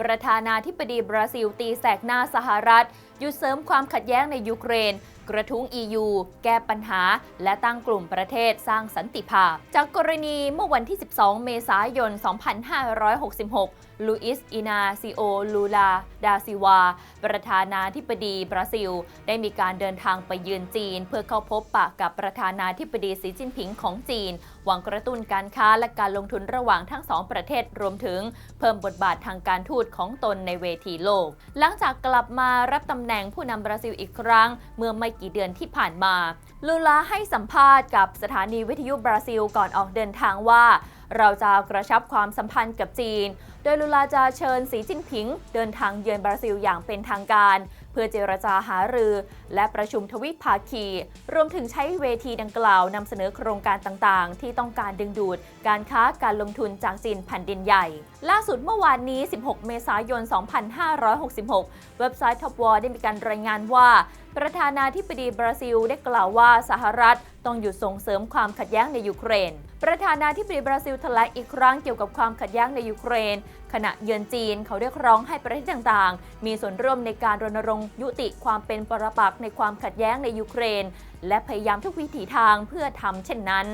ประธานาธิบดีบราซิลตีแสกหน้าสหรัฐหยุดเสริมความขัดแย้งในยูเครน กระทุ้ง EU แก้ปัญหา และตั้งกลุ่มประเทศสร้างสันติภาพ จากกรณีเมื่อวันที่ 12 เมษายน 2566 ลูอิส อินาซิโอ ลูลา ดาซิวา ประธานาธิบดีบราซิล ได้มีการเดินทางไปเยือนจีน เพื่อเข้าพบปะกับประธานาธิบดีสีจิ้นผิงของจีน หวังกระตุ้นการค้าและการลงทุนระหว่างทั้งสองประเทศรวมถึง เพิ่มบทบาททางการทูตของตนในเวทีโลก หลังจากกลับมารับตำแหน่งผู้นำบราซิลอีกครั้ง เมื่อไม่กี่เดือนที่ผ่านมา ลูลาให้สัมภาษณ์กับสถานีวิทยุบราซิลก่อนออกเดินทางว่า เราจะกระชับความสัมพันธ์กับจีน โดยลูลาจะเชิญสีจิ้นผิง เดินทางเยือนบราซิลอย่างเป็นทางการ เพื่อเจรจาหารือ และประชุมทวิภาคี รวมถึงใช้เวทีดังกล่าวนำเสนอโครงการต่างๆ ที่ต้องการดึงดูด การค้าการลงทุนจากจีนแผ่นดินใหญ่ ล่าสุดเมื่อวานนี้ 16 เมษายน 2566 เว็บไซต์ Top War ได้มีการรายงานว่าประธานาธิบดีบราซิลได้กล่าวว่าสหรัฐต้องหยุดส่งเสริมความขัดแย้งในยูเครน ประธานาธิบดีบราซิลแถลงอีกครั้งเกี่ยวกับความขัดแย้งในยูเครน ขณะเยือนจีนเขาเรียกร้องให้ประเทศต่างๆ มีส่วนร่วมในการรณรงค์ยุติความเป็นปรปักษ์ในความขัดแย้งในยูเครน และพยายามทุกวิถีทางเพื่อทำเช่นนั้น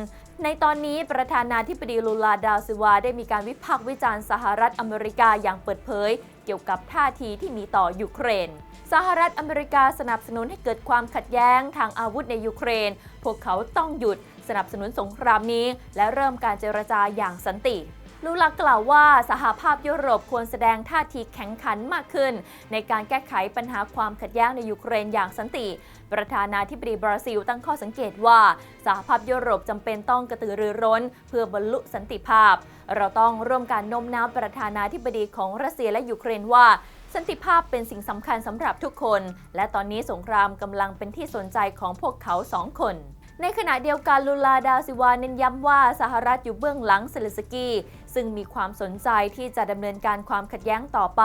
ในตอนนี้ประธานาธิบดีลูลาดาซิวาได้มีการวิพากษ์วิจารณ์สหรัฐอเมริกาอย่างเปิดเผย เกี่ยวกับท่าทีที่มีต่อยูเครนสหรัฐอเมริกาสนับสนุนให้เกิดความขัดแย้งทางอาวุธในยูเครน พวกเขาต้องหยุดสนับสนุนสงครามนี้ และเริ่มการเจรจาอย่างสันติ ลูลากล่าวว่าสหภาพยุโรปควรแสดงท่าทีแข็งขันมากขึ้น ในการแก้ไขปัญหาความขัดแย้งในยูเครนอย่างสันติ ประธานาธิบดีบราซิลตั้งข้อสังเกตว่า สหภาพยุโรปจำเป็นต้องกระตือรือร้น เพื่อบรรลุสันติภาพ เราต้องร่วมการโน้มน้าวประธานาธิบดีของรัสเซียและยูเครนว่าสันติภาพเป็นสิ่งสำคัญสำหรับทุกคน และตอนนี้สงครามกำลังเป็นที่สนใจของพวกเขาสองคน ในขณะเดียวกันลูลาดาซิวาเน้นย้ำว่าสหรัฐอยู่เบื้องหลังเซเลสกี้ซึ่งมีความสนใจที่จะดำเนินการความขัดแย้งต่อไป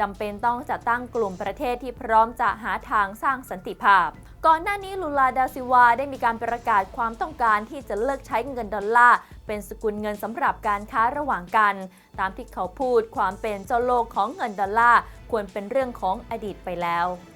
จำเป็นต้องจัดตั้งกลุ่มประเทศที่พร้อมจะหาทางสร้างสันติภาพ ก่อนหน้านี้ลูลาดาซิวาได้มีการประกาศความต้องการที่จะเลิกใช้เงินดอลลาร์เป็นสกุลเงินสำหรับการค้าระหว่างกัน ตามที่เขาพูดความเป็นเจ้าโลกของเงินดอลลาร์ควรเป็นเรื่องของอดีตไปแล้ว